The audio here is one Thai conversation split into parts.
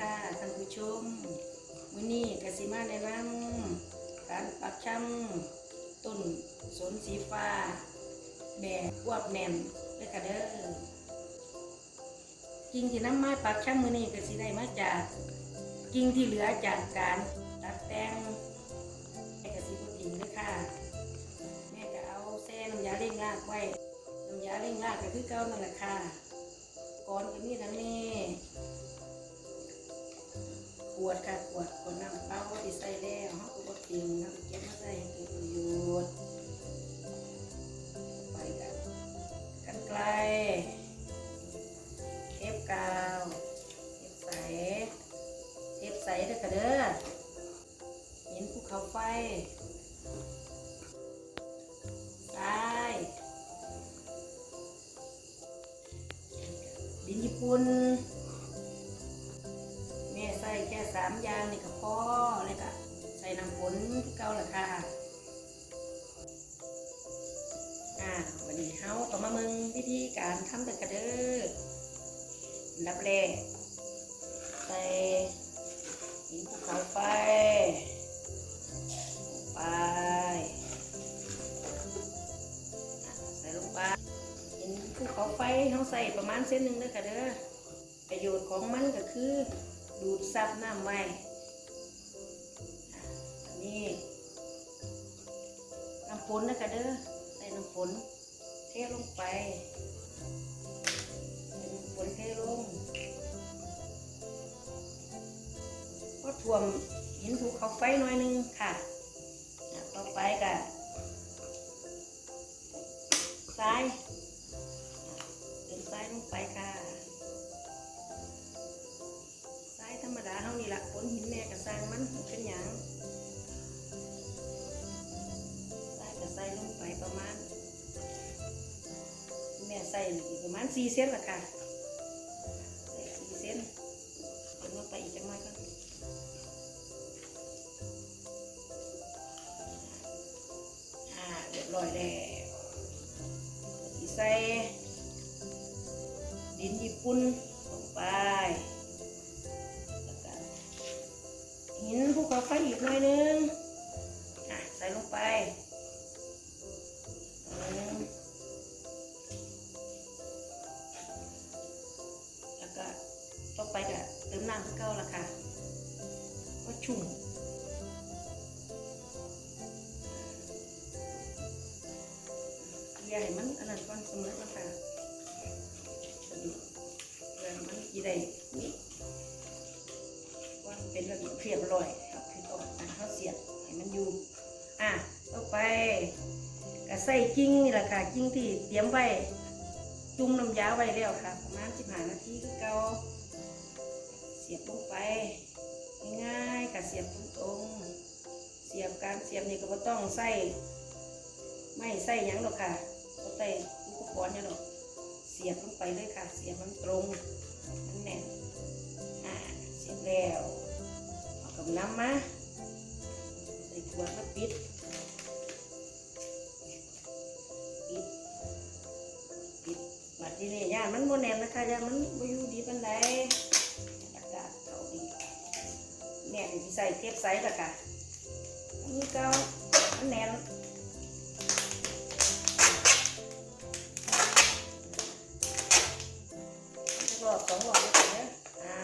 ค่ะท่านผู้ชมมื้อนี้กสิมาแนะนำการปักช่ำต้นสนสีฟ้า แบบควบแน่นเลยค่ะเด้อกิ่งที่น้ำไม้ปักชำมือนี้กสิได้มาจากกิ่งที่เหลือจากการตัดแต่งแม่กสิบ่ทิ้งเลยค่ะแม่ก็เอาแซ่น้ำยาเร่งรากไว้น้ำยาเร่งรากก็คือเก่านั่นแหละค่ะก่อนก็มีทั้งนี้ วดค่ะขวดขวดน้ำเปล่าที่ใส่แล้วเขาก็บดทิ้งน้ำเก็บมาใส่ให้ประโยชน์ไปกันกันไกลเทปกาวเทปใสเทปใสเด้อค่ะเด้อเห็นภูเขาไฟทรายดินญี่ปุ่น สามอย่างนี่ก็พอเลยค่ะใส่น้ำฝนที่เก่าละค่ะอ่าวันนี้เฮาก็มาเมืองวิธีการทำแต่กระเด้ออันดับแรกใส่หินภูเขาไฟไปใส่ลงไปหินภูเขาไฟเฮาใส่ประมาณเส้นหนึ่งเด้อค่ะเด้อประโยชน์ของมันก็คือ ดูดซับน้ำไว้อะอันนี้น้ำฝนนะคะเด้อใส่น้ำฝนเทลงไปน้ำฝนเทลงก็ท่วมหินภูเขาไฟหน่อยหนึงค่ะอะ ต่อไปก็ ประมาณแม่ใส่นี่ประมาณสี่เซนละค่ะใส่สี่เซนเติมลงไปอีกจังหน่อยก่อนอ่าเรียบร้อยแล้วใส่ดินญี่ปุ่นลงไปแล้วก็หินภูเขาไฟอีกหน่อยนึงอะใส่ลงไป น้ำเก่าละค่ะก็ชุ่มให้มันอันนั้นก่อนเสมอก่อนค่ะสะดุดเพื่มันกี่ได้นี่ว่าเป็นระเบียบเรียบร้อยครับพี่ต้นอะเขาเสียบให้มันอยู่อะต่อไปก็ใส่กิ้งนี่แหละค่ะกิ้งที่เตรียมไว้จุ่มน้ำยาไว้แล้วค่ะประมาณสิบห้านาทีคือเก่า สียบลงไป ง่ายๆค่ะเสียบตรงๆเสียบการเสียบนี่ก็บ่ต้องใส่ไม่ใส่ยังหรอกค่ะก็ใส่อุปกรณ์เนี่หรอกเสียบลงไปเลยค่ะ เสียบมันตรงมันแน่นอ่าเสร็จแล้วเอากับน้ำมาใส่ขวดมาปิดปิดปิดบัดที่นี้ย่ามันโมแน่นนะคะย่ามันบ่อยู่ดีปันใด แน่นที่ใส่เทปใสละค่ะอันนี้ก็มันแน่นรอบสองรอบเลยค่ะเนี่ยอ่า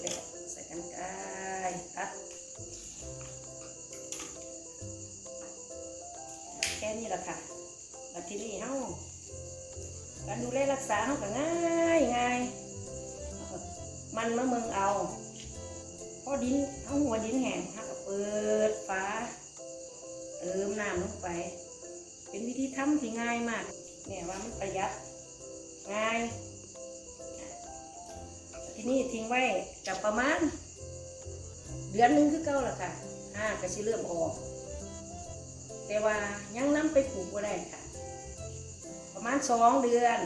แล้วใส่กันไกตัดแค่นี้ละค่ะแล้วทีนี้เฮาการดูแลรักษาเฮาก็ง่ายง่ายมันมะเมืองเอา พอดินเอาหัวดินแห้งฮาก็เปิดฝาเติมน้ำลงไป เป็นวิธีทำที่ง่ายมากเนี่ยว่ามันประหยัดง่ายทีนี้ทิ้งไว้กับประมาณ เดือนนึงคือเก่าละค่ะอ่าก็สิเริ่มออก แต่ว่ายังนำไปปลูกก็ได้ค่ะ ประมาณสองเดือน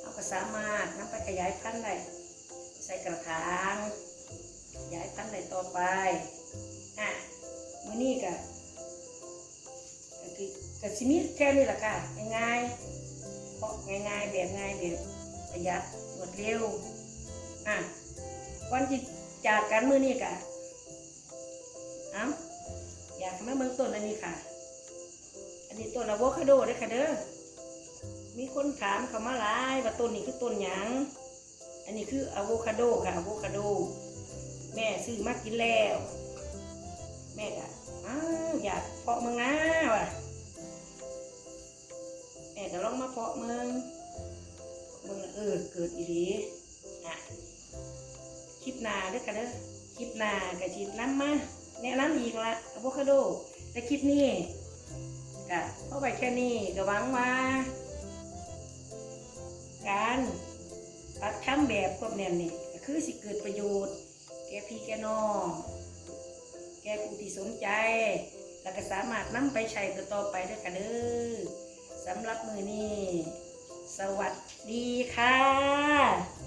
เราก็สามารถนำไปขยายพันธุ์ได้ใส่กระถาง ยายพันธุ์ได้ต่อไปอะมื้อนี้ก็ก็คือก็สิมีแค่นี้แหละค่ะ ง่ายๆเพราะง่ายๆแบบง่ายแบบประหยัดรวดเร็วอะก่อนที่จากกันมือนี่กะเอ้าอยากมาเมืองต้นอันนี้ค่ะ อันนี้ต้นอะโวคาโดเด้อค่ะเด้อมีคนถามเขามาหลายว่าต้นนี้คือต้นหยัง อันนี้คืออะโวคาโดค่ะอะโวคาโด แม่ซื้อมากินแล้ว แม่กะอ้าวอยากเพาะเมืองนะว่ะแม่ก็ลองมาเพาะเมืองเมืองเออเกิดอีหลีอะคลิปนาเด้อค่ะเด้อคลิปนากะชิดน้ำมาแนะนำอีกละอะโวคาโดแต่คลิปนี้กะเข้าไปแค่นี้ก็หวังว่าการปักทำแบบพวกแนนนี่ก็คือสิเกิดประโยชน์ แก่พี่แก่น้อง แก่ผู้ที่สนใจ แล้วก็สามารถนำไปใช้ต่อไปด้วยกันเด้อสำหรับมือนี้ สวัสดีค่ะ